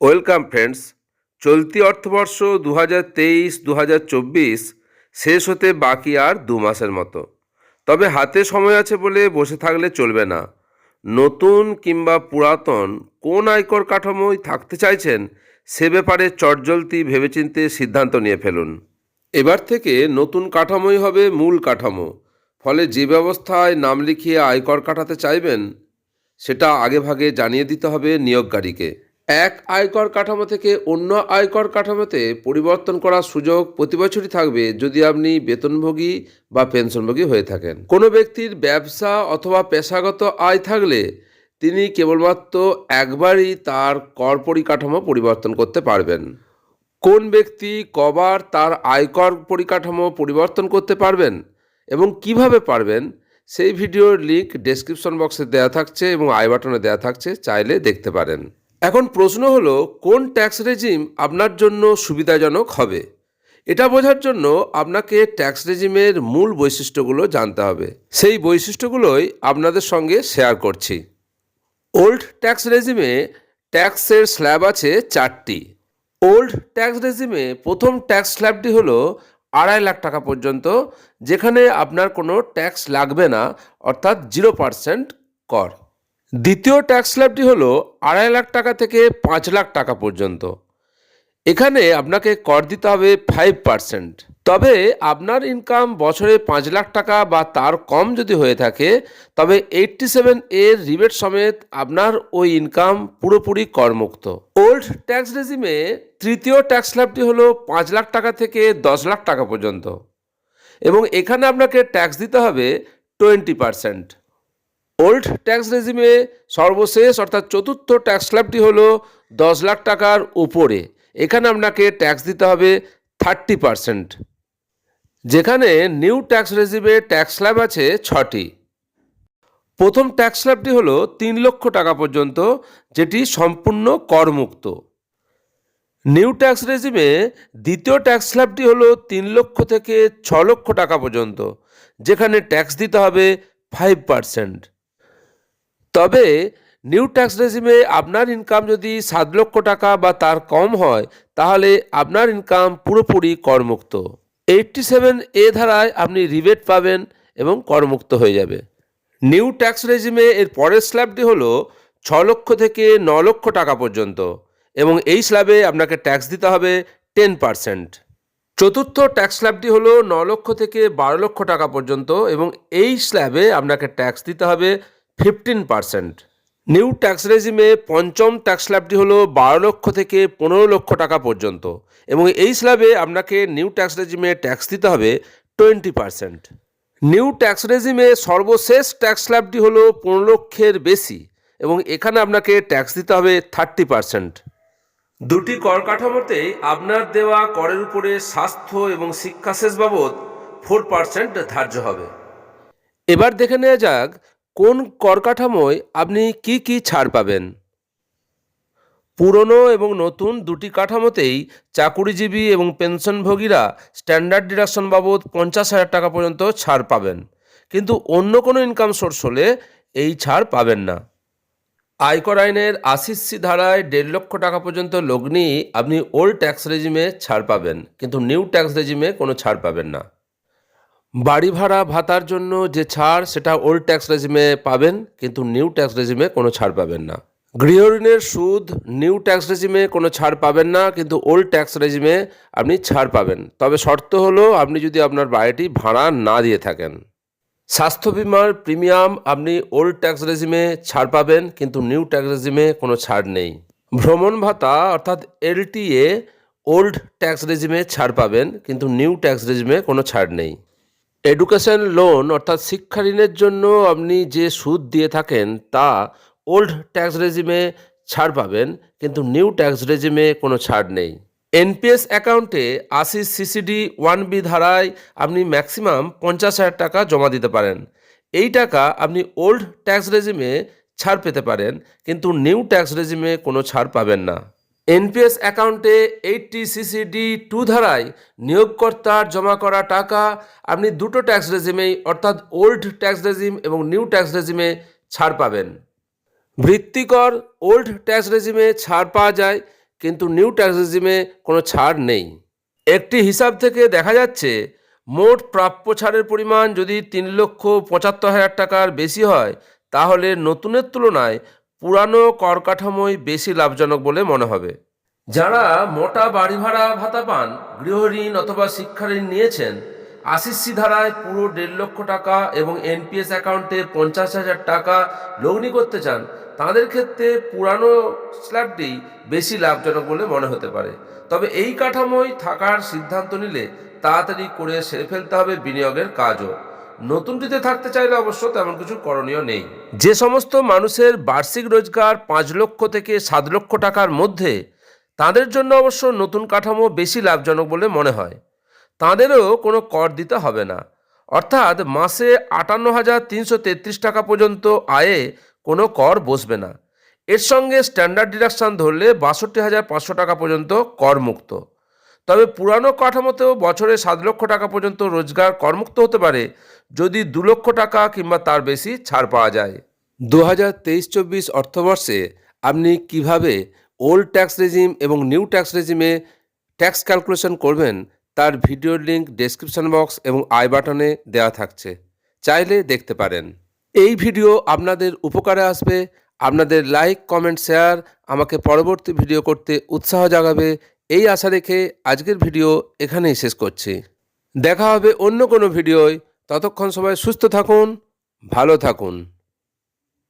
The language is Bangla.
ওয়েলকাম ফ্রেন্ডস, চলতি অর্থবর্ষ দু হাজার তেইশ দু হাজার চব্বিশ শেষ হতে বাকি আর দু মাসের মতো। তবে হাতে সময় আছে বলে বসে থাকলে চলবে না। নতুন কিংবা পুরাতন কোন আয়কর কাঠামোয় থাকতে চাইছেন সে ব্যাপারে চটজলতি ভেবেচিন্তে সিদ্ধান্ত নিয়ে ফেলুন। এবার থেকে নতুন কাঠামোই হবে মূল কাঠামো। ফলে যে ব্যবস্থায় নাম লিখিয়ে আয়কর কাটাতে চাইবেন, সেটা আগেভাগে জানিয়ে দিতে হবে নিয়োগকারীকে। এক আয়কর কাঠামো থেকে অন্য আয়কর কাঠামোতে পরিবর্তন করার সুযোগ প্রতি বছরই থাকবে যদি আপনি বেতনভোগী বা পেনশনভোগী হয়ে থাকেন। কোনো ব্যক্তির ব্যবসা অথবা পেশাগত আয় থাকলে তিনি কেবলমাত্র একবারই তার কর পরিকাঠামো পরিবর্তন করতে পারবেন। কোন ব্যক্তি কবার তার আয়কর পরিকাঠামো পরিবর্তন করতে পারবেন এবং কীভাবে পারবেন, সেই ভিডিওর লিঙ্ক ডেসক্রিপশন বক্সে দেওয়া থাকছে এবং আই বাটনে দেওয়া থাকছে, চাইলে দেখতে পারেন। এখন প্রশ্ন হলো, কোন ট্যাক্স রেজিম আপনার জন্য সুবিধাজনক হবে? এটা বোঝার জন্য আপনাকে ট্যাক্স রেজিমের মূল বৈশিষ্ট্যগুলো জানতে হবে। সেই বৈশিষ্ট্যগুলোই আপনাদের সঙ্গে শেয়ার করছি। ওল্ড ট্যাক্স রেজিমে ট্যাক্সের স্ল্যাব আছে চারটি। ওল্ড ট্যাক্স রেজিমে প্রথম ট্যাক্স স্ল্যাবটি হলো আড়াই লাখ টাকা পর্যন্ত, যেখানে আপনার কোনো ট্যাক্স লাগবে না, অর্থাৎ জিরো পার্সেন্ট কর। দ্বিতীয় ট্যাক্স স্ল্যাবটি হলো আড়াই লাখ টাকা থেকে পাঁচ লাখ টাকা পর্যন্ত। এখানে আপনাকে কর দিতে হবে ফাইভ পার্সেন্ট তবে আপনার ইনকাম বছরে পাঁচ লাখ টাকা বা তার কম যদি হয়ে থাকে, তবে এইটটি সেভেন এর রিবেট সমেত আপনার ওই ইনকাম পুরোপুরি করমুক্ত। ওল্ড ট্যাক্স রেজিমে তৃতীয় ট্যাক্স স্ল্যাবটি হলো পাঁচ লাখ টাকা থেকে দশ লাখ টাকা পর্যন্ত। এবং এখানে আপনাকে ট্যাক্স দিতে হবে টোয়েন্টি পার্সেন্ট ওল্ড ট্যাক্স রেজিমে সর্বশেষ অর্থাৎ চতুর্থ ট্যাক্স স্ল্যাবটি হলো দশ লাখ টাকার উপরে। এখানে আপনাকে ট্যাক্স দিতে হবে থার্টি পার্সেন্ট। যেখানে নিউ ট্যাক্স রেজিমে ট্যাক্স স্ল্যাব আছে ছটি। প্রথম ট্যাক্স স্ল্যাবটি হলো তিন লক্ষ টাকা পর্যন্ত, যেটি সম্পূর্ণ করমুক্ত। নিউ ট্যাক্স রেজিমে দ্বিতীয় ট্যাক্স স্ল্যাবটি হলো তিন লক্ষ থেকে ছ লক্ষ টাকা পর্যন্ত, যেখানে ট্যাক্স দিতে হবে ফাইভ পার্সেন্ট। তবে নিউ ট্যাক্স রেজিমে আপনার ইনকাম যদি সাত লক্ষ টাকা বা তার কম হয়, তাহলে আপনার ইনকাম পুরোপুরি করমুক্ত। এইটটি সেভেন এ ধারায় আপনি রিবেট পাবেন এবং করমুক্ত হয়ে যাবে। নিউ ট্যাক্স রেজিমে এর পরের স্ল্যাবটি হল ছ লক্ষ থেকে ন লক্ষ টাকা পর্যন্ত এবং এই স্ল্যাবে আপনাকে ট্যাক্স দিতে হবে টেন পার্সেন্ট চতুর্থ ট্যাক্স স্ল্যাবটি হলো ন লক্ষ থেকে বারো লক্ষ টাকা পর্যন্ত এবং এই স্ল্যাবে আপনাকে ট্যাক্স দিতে হবে ফিফটিন পার্সেন্ট নিউ ট্যাক্স রেজিমে পঞ্চম ট্যাক্স স্ল্যাবটি হলো বারো লক্ষ থেকে পনেরো লক্ষ টাকা পর্যন্ত। এবং এই স্ল্যাবে আপনাকে নিউ ট্যাক্স রেজিমে ট্যাক্স দিতে হবে টোয়েন্টি পার্সেন্ট নিউ ট্যাক্স রেজিমে সর্বশেষ ট্যাক্স স্ল্যাবটি হলো পনেরো লক্ষের বেশি এবং এখানে আপনাকে ট্যাক্স দিতে হবে থার্টি পার্সেন্ট দুটি কর কাঠামোতেই আপনার দেওয়া করের উপরে স্বাস্থ্য এবং শিক্ষা শেষ বাবদ ফোর পার্সেন্ট ধার্য হবে। এবার দেখে নেওয়া যাক কোন কর কাঠামোয় আপনি কি কি ছাড় পাবেন? পুরনো এবং নতুন দুটি কাঠামোতেই চাকুরিজীবী এবং পেনশনভোগীরা স্ট্যান্ডার্ড ডিডাকশন বাবদ পঞ্চাশ হাজার টাকা পর্যন্ত ছাড় পাবেন। কিন্তু অন্য কোনো ইনকাম সোর্স হলে এই ছাড় পাবেন না। আয়কর আইনের আশিস সি ধারায় দেড় লক্ষ টাকা পর্যন্ত লগ্নি আপনি ওল্ড ট্যাক্স রেজিমে ছাড় পাবেন, কিন্তু নিউ ট্যাক্স রেজিমে কোনো ছাড় পাবেন না। বাড়ি ভাড়া ভাতার জন্য যে ছাড়, সেটা ওল্ড ট্যাক্স রেজিমে পাবেন, কিন্তু নিউ ট্যাক্স রেজিমে কোনো ছাড় পাবেন না। গৃহ ঋণের সুদ নিউ ট্যাক্স রেজিমে কোনো ছাড় পাবেন না, কিন্তু ওল্ড ট্যাক্স রেজিমে আপনি ছাড় পাবেন। তবে শর্ত হলো, আপনি যদি আপনার বাড়িটি ভাড়া না দিয়ে থাকেন। স্বাস্থ্য বিমার প্রিমিয়াম আপনি ওল্ড ট্যাক্স রেজিমে ছাড় পাবেন, কিন্তু নিউ ট্যাক্স রেজিমে কোনো ছাড় নেই। ভ্রমণ ভাতা, অর্থাৎ এলটিএ ওল্ড ট্যাক্স রেজিমে ছাড় পাবেন, কিন্তু নিউ ট্যাক্স রেজিমে কোনো ছাড় নেই। এডুকেশন লোন অর্থাৎ শিক্ষা ঋণের জন্য আপনি যে সুদ দিয়ে থাকেন, তা ওল্ড ট্যাক্স রেজিমে ছাড় পাবেন, কিন্তু নিউ ট্যাক্স রেজিমে কোনো ছাড় নেই। এনপিএস অ্যাকাউন্টে আশি সিসিডি ওয়ান বি ধারায় আপনি ম্যাক্সিমাম পঞ্চাশ হাজার টাকা জমা দিতে পারেন। এই টাকা আপনি ওল্ড ট্যাক্স রেজিমে ছাড় পেতে পারেন, কিন্তু নিউ ট্যাক্স রেজিমে কোনো ছাড় পাবেন না। এনপিএস অ্যাকাউন্টে এইটটি সিসিডি টু ধারায় নিয়োগকর্তার জমা করা টাকা আপনি দুটো ট্যাক্স রেজিমেই, অর্থাৎ ওল্ড ট্যাক্স রেজিম এবং নিউ ট্যাক্স রেজিমে ছাড় পাবেন। বৃত্তিকর ওল্ড ট্যাক্স রেজিমে ছাড় পাওয়া যায়, কিন্তু নিউ ট্যাক্স রেজিমে কোনো ছাড় নেই। একটি হিসাব থেকে দেখা যাচ্ছে, মোট প্রাপ্য ছাড়ের পরিমাণ যদি তিন লক্ষ পঁচাত্তর হাজার টাকার বেশি হয়, তাহলে নতুনের তুলনায় পুরানো করকাঠামোই বেশি লাভজনক বলে মনে হবে। যারা মোটা বাড়ি ভাড়া ভাতা পান গৃহঋণ অথবা শিক্ষা ঋণ নিয়েছেন, আশিসি ধারায় পুরো দেড় লক্ষ টাকা এবং এনপিএস অ্যাকাউন্টে পঞ্চাশ হাজার টাকা লগ্নি করতে চান, তাদের ক্ষেত্রে পুরানো স্ল্যাবটি বেশি লাভজনক বলে মনে হতে পারে। তবে এই কাঠামোয় থাকার সিদ্ধান্ত নিলে তাড়াতাড়ি করে সেরে ফেলতে হবে বিনিয়োগের কাজও। নতুনটিতে থাকতে চাইলে অবশ্য তেমন কিছু করণীয় নেই। যে সমস্ত মানুষের বার্ষিক রোজগার পাঁচ লক্ষ থেকে সাত লক্ষ টাকার মধ্যে, তাদের জন্য অবশ্য নতুন কাঠামো বেশি লাভজনক বলে মনে হয়। তাঁদেরও কোনো কর দিতে হবে না। অর্থাৎ মাসে আটান্ন হাজার তিনশো তেত্রিশ টাকা পর্যন্ত আয়ে কোনো কর বসবে না। এর সঙ্গে স্ট্যান্ডার্ড ডিডাকশান ধরলে বাষট্টি হাজার পাঁচশো টাকা পর্যন্ত করমুক্ত। তবে পুরানো কাঠামোতেও বছরে সাত লক্ষ টাকা পর্যন্ত রোজগার করমুক্ত হতে পারে, যদি দু লক্ষ টাকা কিংবা তার বেশি ছাড় পাওয়া যায়। দু হাজার তেইশ চব্বিশ অর্থবর্ষে আপনি কীভাবে ওল্ড ট্যাক্স রেজিম এবং নিউ ট্যাক্স রেজিমে ট্যাক্স ক্যালকুলেশন করবেন, তার ভিডিওর লিঙ্ক ডেসক্রিপশন বক্স এবং আই বাটনে দেওয়া থাকছে। চাইলে দেখতে পারেন। এই ভিডিও আপনাদের উপকারে আসবে, আপনাদের লাইক, কমেন্ট, শেয়ার আমাকে পরবর্তী ভিডিও করতে উৎসাহ জাগাবে এই আশা রেখে আজকের ভিডিও এখানেই শেষ করছি। দেখা হবে অন্য কোনো ভিডিওয়। ততক্ষণ সবাই সুস্থ থাকুন, ভালো থাকুন।